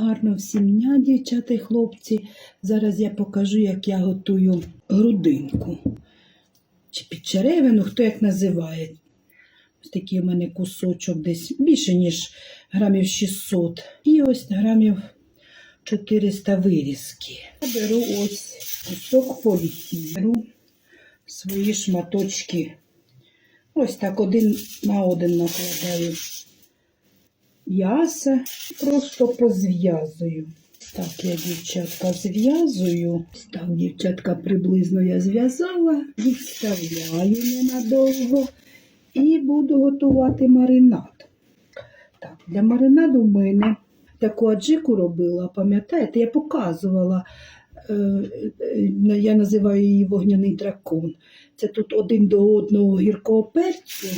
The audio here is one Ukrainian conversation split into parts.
Гарно всім дня, дівчата і хлопці. Зараз я покажу, як я готую грудинку. Чи підчеревину, хто як називає. Ось такий у мене кусочок десь більше, ніж грамів 600. І ось грамів 400 вирізки. Я беру ось кусок фольги. Беру свої шматочки. Ось так один на один накладаю м'яса, просто позв'язую. Так, я, дівчатка, зв'язую. Так, дівчатка, приблизно я зв'язала, відставляю ненадовго і буду готувати маринад. Так, для маринаду в мене таку аджику робила, пам'ятаєте, я показувала, е, е, я називаю її вогняний дракон. Це тут один до одного гіркого перцю,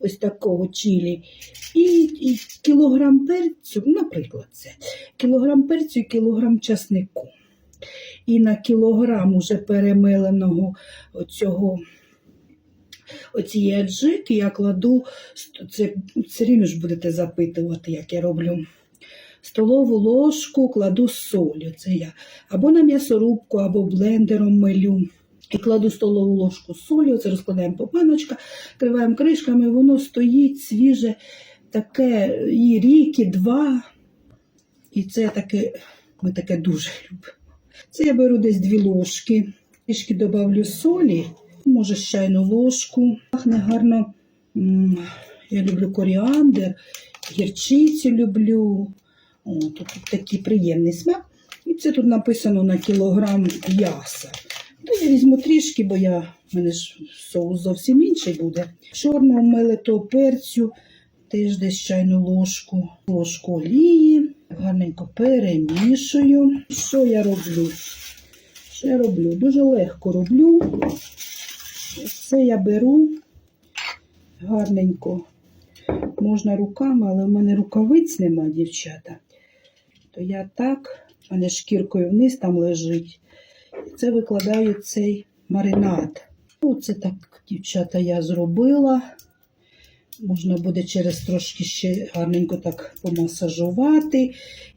ось такого чилі, і, і кілограм перцю, наприклад, це кілограм перцю і кілограм часнику. І на кілограм уже перемеленого оцього, оцієї аджики я кладу, це все рівно ж будете запитувати, як я роблю. Столову ложку кладу солі. Це я або на м'ясорубку, або блендером милю. І кладу столову ложку солі, оце розкладаємо по паночка, криваємо кришками, воно стоїть свіже, таке і рік, і два. І це таке, ми таке дуже любимо. Це я беру десь дві ложки, трішки додавлю солі, може чайну ложку. Пахне гарно. Я люблю коріандр, гірчицю люблю. О, тут такий приємний смак. І це тут написано на кілограм м'яса. Візьму трішки, бо я, в мене ж соус зовсім інший буде. Чорного мелитого перцю, теж десь чайну ложку, ложку олії. Гарненько перемішую. Що я роблю? Що я роблю? Дуже легко роблю. Це я беру гарненько. Можна руками, але в мене рукавиць нема, дівчата. То я так, в мене шкіркою вниз там лежить. Це викладаю цей маринад. Оце так, дівчата, я зробила. Можна буде через трошки ще гарненько так помасажувати.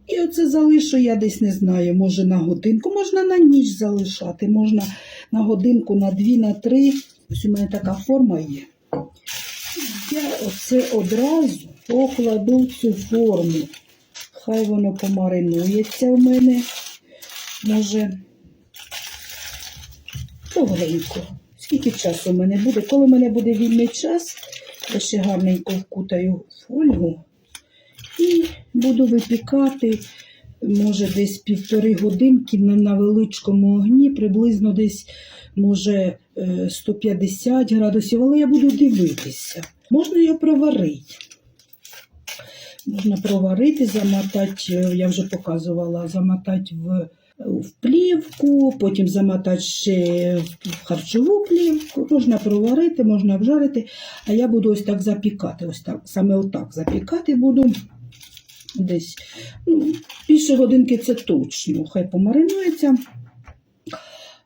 І оце залишу, я десь не знаю, може на годинку, можна на ніч залишати, можна на годинку, на дві, на три. Ось у мене така форма є. Я оце одразу покладу цю форму. Хай воно помаринується в мене. Може, довгенько. Скільки часу в мене буде? Коли в мене буде вільний час, я ще гарненько вкутаю фольгу і буду випікати, може, десь півтори годинки на, величкому огні, приблизно десь, може, е, 150 градусів, але я буду дивитися. Можна його проварити. Можна проварити, замотати, е, я вже показувала, замотати в, в плівку, потім замотати ще в харчову плівку. Можна проварити, можна обжарити, а я буду ось так запікати. Ось так, саме отак запікати буду. Десь ну, більше годинки це точно. Хай помаринується.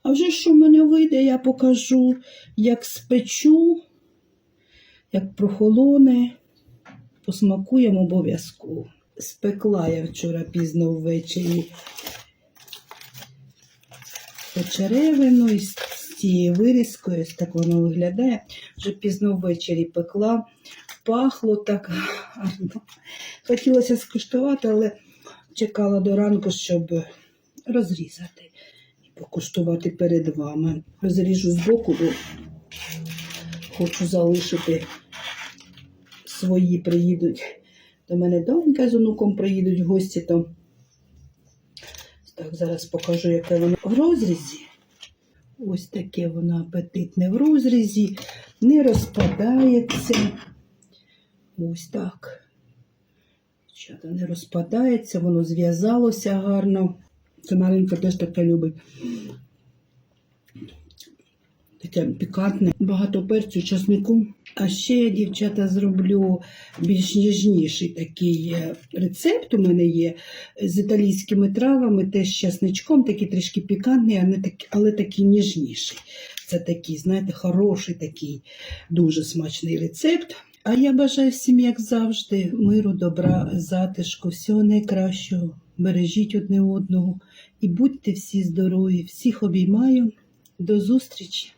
А вже що в мене вийде, я покажу, як спечу, як прохолоне. Посмакуємо обов'язково. Спекла я вчора пізно ввечері печеревину із цією вирізкою, ось так воно виглядає. Вже пізно ввечері пекла, пахло так гарно. Хотілося скуштувати, але чекала до ранку, щоб розрізати і покуштувати перед вами. Розріжу збоку, бо хочу залишити свої приїдуть. До мене донька з онуком приїдуть в гості, то так, зараз покажу, яке воно в розрізі. Ось таке воно апетитне в розрізі, не розпадається. Ось так. Дівчата, не розпадається, воно зв'язалося гарно. Це маленька теж таке любить. Таке пікантне, багато перцю, часнику. А ще я, дівчата, зроблю більш ніжніший такий е, рецепт. У мене є з італійськими травами, теж часничком, такий трішки пікантний, а не такий, але такий ніжніший. Це такий, знаєте, хороший такий, дуже смачний рецепт. А я бажаю всім, як завжди, миру, добра, затишку, всього найкращого. Бережіть одне одного і будьте всі здорові. Всіх обіймаю. До зустрічі!